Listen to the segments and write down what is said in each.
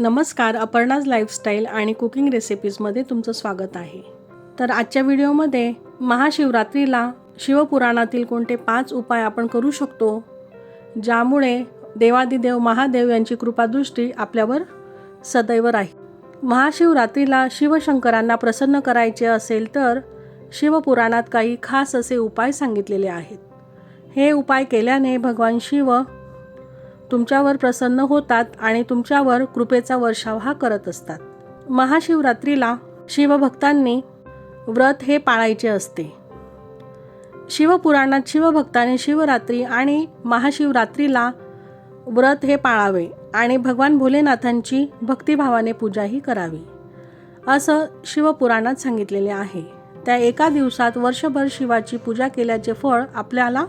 नमस्कार अपर्णाज लाईफस्टाईल आणि कुकिंग रेसिपीजमध्ये तुमचं स्वागत आहे. तर आजच्या व्हिडिओमध्ये महाशिवरात्रीला शिवपुराणातील कोणते पाच उपाय आपण करू शकतो ज्यामुळे देवादिदेव महादेव यांची कृपादृष्टी आपल्यावर सदैव राहील. महाशिवरात्रीला शिवशंकरांना प्रसन्न करायचे असेल तर शिवपुराणात काही खास असे उपाय सांगितलेले आहेत. हे उपाय केल्याने भगवान शिव तुमच्यावर प्रसन्न होतात आणि तुमच्यावर कृपेचा वर्षाव हा करत असतात. महाशिवरात्रीला शिवभक्तांनी व्रत हे पाळायचे असते. शिवपुराणात शिवभक्तांनी शिवरात्री आणि महाशिवरात्रीला व्रत हे पाळावे आणि भगवान भोलेनाथांची भक्तिभावाने पूजाही करावी. असं शिवपुराणात सांगितलेले आहे. त्या एका दिवसात वर्षभर शिवाची पूजा केल्याचे फळ आपल्याला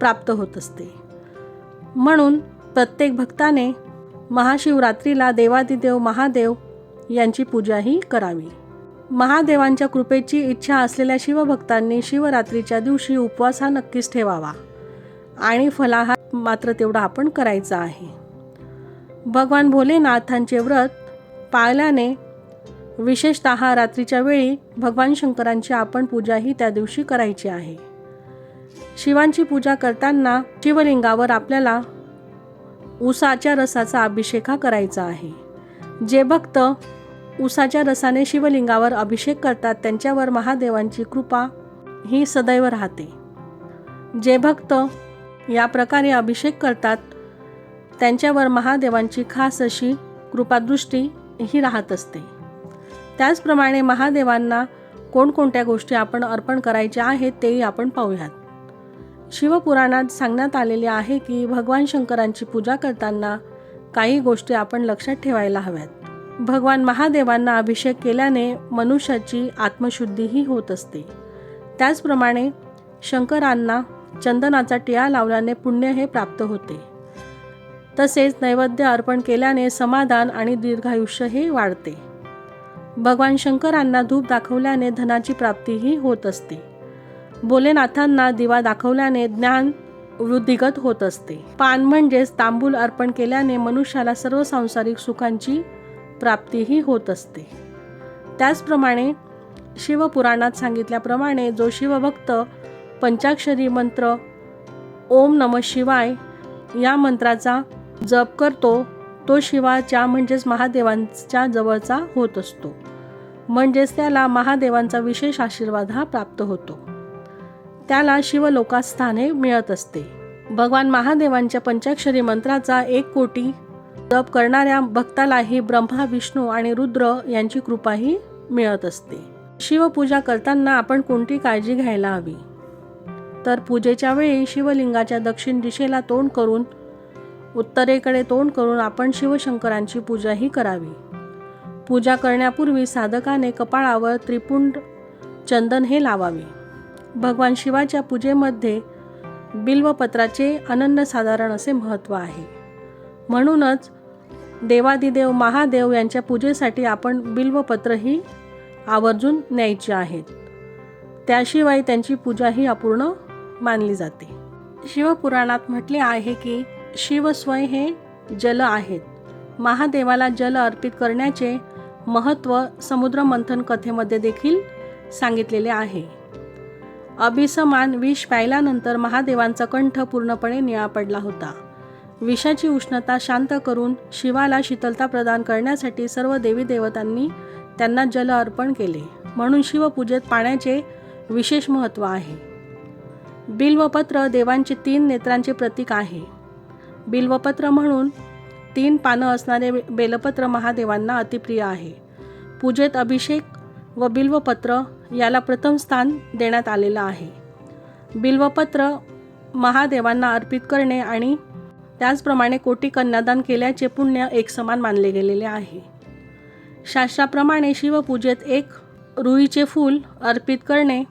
प्राप्त होत असते. म्हणून प्रत्येक भक्ताने महाशिवरात्रीला देवादिदेव महादेव यांची पूजाही करावी. महादेवांच्या कृपेची इच्छा असलेल्या शिवभक्तांनी शिवरात्रीच्या दिवशी उपवास हा नक्कीच ठेवावा आणि फलाहार मात्र तेवढा आपण करायचा आहे. भगवान भोलेनाथांचे व्रत पाळल्याने विशेषत रात्रीच्या वेळी भगवान शंकरांची आपण पूजाही त्या दिवशी करायची आहे. शिवांची पूजा करताना शिवलिंगावर आपल्याला उसाच्या रसाचा अभिषेक हा करायचा आहे. जे भक्त उसाच्या रसाने शिवलिंगावर अभिषेक करतात त्यांच्यावर महादेवांची कृपा ही सदैव राहते. जे भक्त या प्रकारे अभिषेक करतात त्यांच्यावर महादेवांची खास अशी कृपादृष्टी ही राहत असते. त्याचप्रमाणे महादेवांना कोणकोणत्या गोष्टी आपण अर्पण करायच्या आहेत तेही आपण पाहूयात. शिवपुराणात सांगण्यात आलेले आहे की भगवान शंकरांची पूजा करताना काही गोष्टी आपण लक्षात ठेवायला हव्यात. भगवान महादेवांना अभिषेक केल्याने मनुष्याची आत्मशुद्धीही होत असते. त्याचप्रमाणे शंकरांना चंदनाचा टिळा लावल्याने पुण्य हे प्राप्त होते. तसेच नैवेद्य अर्पण केल्याने समाधान आणि दीर्घायुष्य हे वाढते. भगवान शंकरांना धूप दाखवल्याने धनाची प्राप्तीही होत असते. भोलेनाथांना दिवा दाखवल्याने ज्ञान वृद्धिगत होत असते. पान म्हणजेच तांबूल अर्पण केल्याने मनुष्याला सर्व सांसारिक सुखांची प्राप्तीही होत असते. त्याचप्रमाणे शिवपुराणात सांगितल्याप्रमाणे जो शिवभक्त पंचाक्षरी मंत्र ओम नम शिवाय या मंत्राचा जप करतो तो शिवाच्या म्हणजेच महादेवांच्या जवळचा होत असतो. म्हणजेच त्याला महादेवांचा विशेष आशीर्वाद हा प्राप्त होतो. त्याला शिवलोकास्थाने मिळत असते. भगवान महादेवांच्या पंचाक्षरी मंत्राचा एक कोटी जप करणाऱ्या भक्तालाही ब्रह्मा विष्णू आणि रुद्र यांची कृपाही मिळत असते. शिवपूजा करताना आपण कोणती काळजी घ्यायला हवी? तर पूजेच्या वेळी शिवलिंगाच्या दक्षिण दिशेला तोंड करून उत्तरेकडे तोंड करून आपण शिवशंकरांची पूजाही करावी. पूजा करण्यापूर्वी साधकाने कपाळावर त्रिपुंड चंदन हे लावावे. भगवान शिवाच्या पूजेमध्ये बिल्वपत्राचे अनन्यसाधारण असे महत्त्व आहे. म्हणूनच देवादिदेव महादेव यांच्या पूजेसाठी आपण बिल्वपत्रही आवर्जून न्यायची आहेत. त्याशिवाय त्यांची पूजाही अपूर्ण मानली जाते. शिवपुराणात म्हटले आहे की शिवस्वय हे जल आहेत. महादेवाला जल अर्पित करण्याचे महत्त्व समुद्रमंथन कथेमध्ये देखील सांगितलेले आहे. अभिसमान विष प्यायल्यानंतर महादेवांचा कंठ पूर्णपणे निळा पडला होता. विषाची उष्णता शांत करून शिवाला शीतलता प्रदान करण्यासाठी सर्व देवी देवतांनी त्यांना जल अर्पण केले. म्हणून शिवपूजेत पाण्याचे विशेष महत्त्व आहे. बिल्वपत्र देवांचे तीन नेत्रांचे प्रतीक आहे. बिल्वपत्र म्हणून तीन पानं असणारे बेलपत्र महादेवांना अतिप्रिय आहे. पूजेत अभिषेक व बिल्वपत्र याला प्रथम स्थान देण्यात आलेलं आहे. बिल्वपत्र महादेवांना अर्पित करणे आणि त्याचप्रमाणे कोटी कन्यादान केल्याचे पुण्य एक समान मानले गेलेले आहे. शास्त्राप्रमाणे शिवपूजेत एक रुईचे फूल अर्पित करणे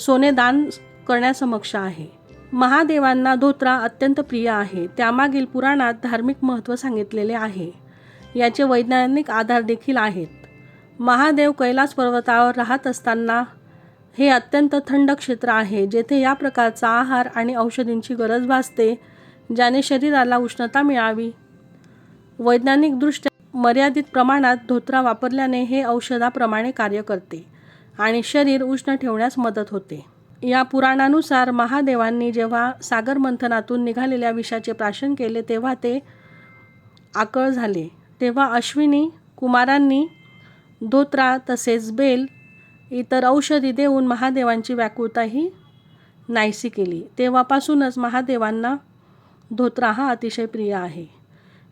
सोने दान करण्यासमक्ष आहे. महादेवांना धोत्रा अत्यंत प्रिय आहे. त्यामागील पुराणात धार्मिक महत्त्व सांगितलेले आहे. याचे वैज्ञानिक आधार देखील आहेत. महादेव कैलास पर्वतावर राहत असताना हे अत्यंत थंड क्षेत्र आहे जेथे या प्रकारचा आहार आणि औषधींची गरज भासते ज्याने शरीराला उष्णता मिळावी. वैज्ञानिकदृष्ट्या मर्यादित प्रमाणात धोत्रा वापरल्याने हे औषधाप्रमाणे कार्य करते आणि शरीर उष्ण ठेवण्यास मदत होते. या पुराणानुसार महादेवांनी जेव्हा सागर मंथनातून निघालेल्या विषाचे प्राशन केले तेव्हा ते आकळ झाले. तेव्हा अश्विनी कुमारांनी धोत्रा तसेच बेल इतर औषधी देऊन महादेवांची व्याकुळताही नाहीशी केली. तेव्हापासूनच महादेवांना धोत्रा हा अतिशय प्रिय आहे.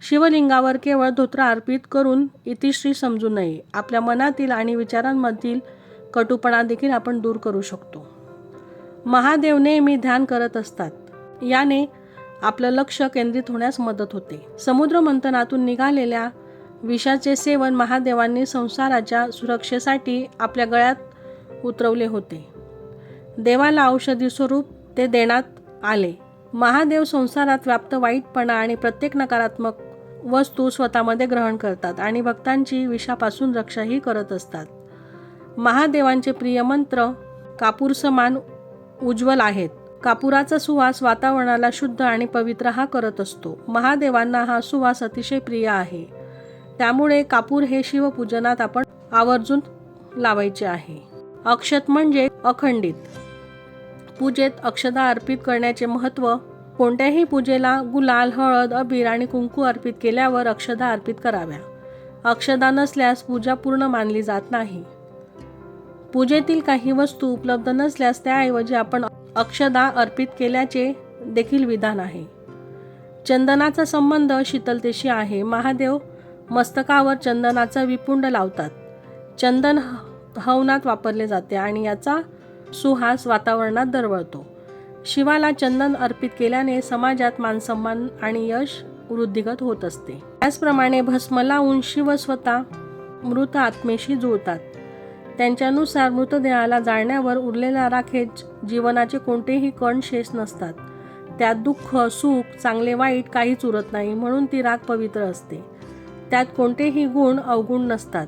शिवलिंगावर केवळ धोत्रा अर्पित करून इतिश्री समजू नये. आपल्या मनातील आणि विचारांमधील कटुपणा देखील आपण दूर करू शकतो. महादेव नेहमी ध्यान करत असतात. याने आपलं लक्ष केंद्रित होण्यास मदत होते. समुद्र मंथनातून निघालेल्या विषाचे सेवन महादेवांनी संसाराच्या सुरक्षेसाठी आपल्या गळ्यात उतरवले होते. देवाला औषधी स्वरूप ते देण्यात आले. महादेव संसारात व्याप्त वाईटपणा आणि प्रत्येक नकारात्मक वस्तू स्वतःमध्ये ग्रहण करतात आणि भक्तांची विषापासून रक्षाही करत असतात. महादेवांचे प्रिय मंत्र कापूर समान उज्ज्वल आहेत. कापुराचा सुवास वातावरणाला शुद्ध आणि पवित्र हा करत असतो. महादेवांना हा सुवास अतिशय प्रिय आहे. त्यामुळे कापूर हे शिवपूजनात आपण आवर्जून लावायचे आहे. अक्षत म्हणजे अखंडित. पूजेत अक्षदा अर्पित करण्याचे महत्त्व कोणत्याही पूजेला गुलाल हळद अबीर आणि कुंकू अर्पित केल्यावर अक्षदा अर्पित कराव्या. अक्षदा नसल्यास पूजा पूर्ण मानली जात नाही. पूजेतील काही वस्तू उपलब्ध नसल्यास त्याऐवजी आपण अक्षदा अर्पित केल्याचे देखील विधान आहे. चंदनाचा संबंध शीतलतेशी आहे. महादेव मस्तकावर चंदनाचा विपुंड लावतात. चंदन ह- हवनात वापरले जाते आणि याचा सुहास वातावरणात दरवळतो. शिवाला चंदन अर्पित केल्याने समाजात मानसन्मान आणि यश वृद्धिगत होत असते. त्याचप्रमाणे भस्म लावून शिव स्वतः मृत आत्मेशी जुळतात. त्यांच्यानुसार मृतदेहाला जाळण्यावर उरलेल्या राखेच जीवनाचे कोणतेही कण शेष नसतात. त्यात दुःख सुख चांगले वाईट काहीच उरत नाही म्हणून ती राख पवित्र असते. त्यात कोणतेही गुण अवगुण नसतात.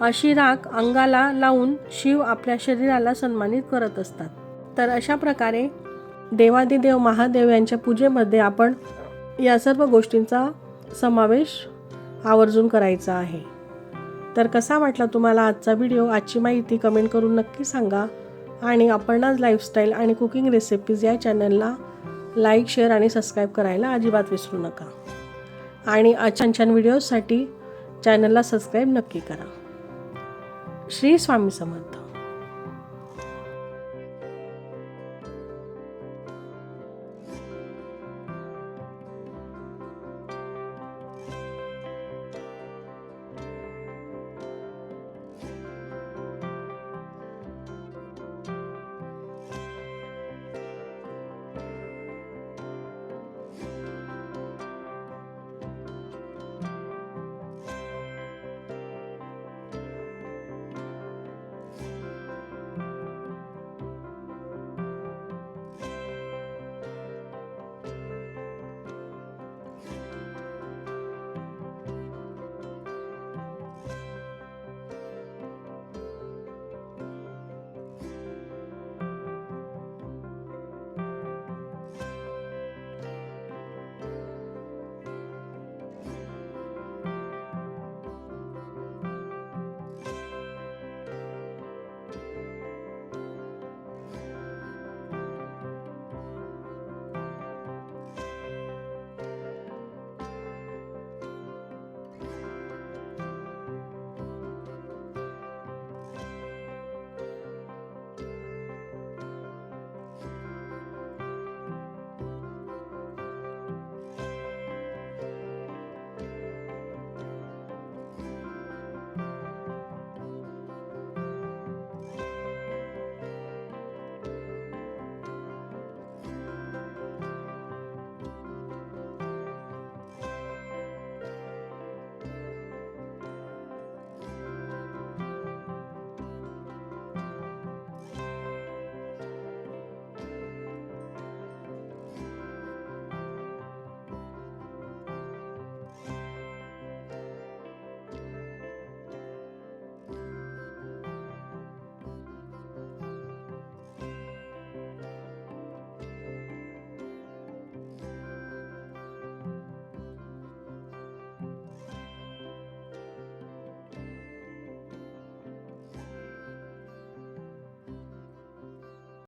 अशी राख अंगाला लावून शिव आपल्या शरीराला सन्मानित करत असतात. तर अशा प्रकारे देवादिदेव महादेव यांच्या पूजेमध्ये आपण या सर्व गोष्टींचा समावेश आवर्जून करायचा आहे. तर कसा वाटला तुम्हाला आजचा व्हिडिओ? आजची माहिती कमेंट करून नक्की सांगा. आणि अपर्णाज लाईफस्टाईल आणि कुकिंग रेसिपीज या चॅनलला लाईक शेअर आणि सबस्क्राईब करायला अजिबात विसरू नका. आणि छान छान व्हिडिओजसाठी चॅनलला सबस्क्राईब नक्की करा. श्री स्वामी समर्थ.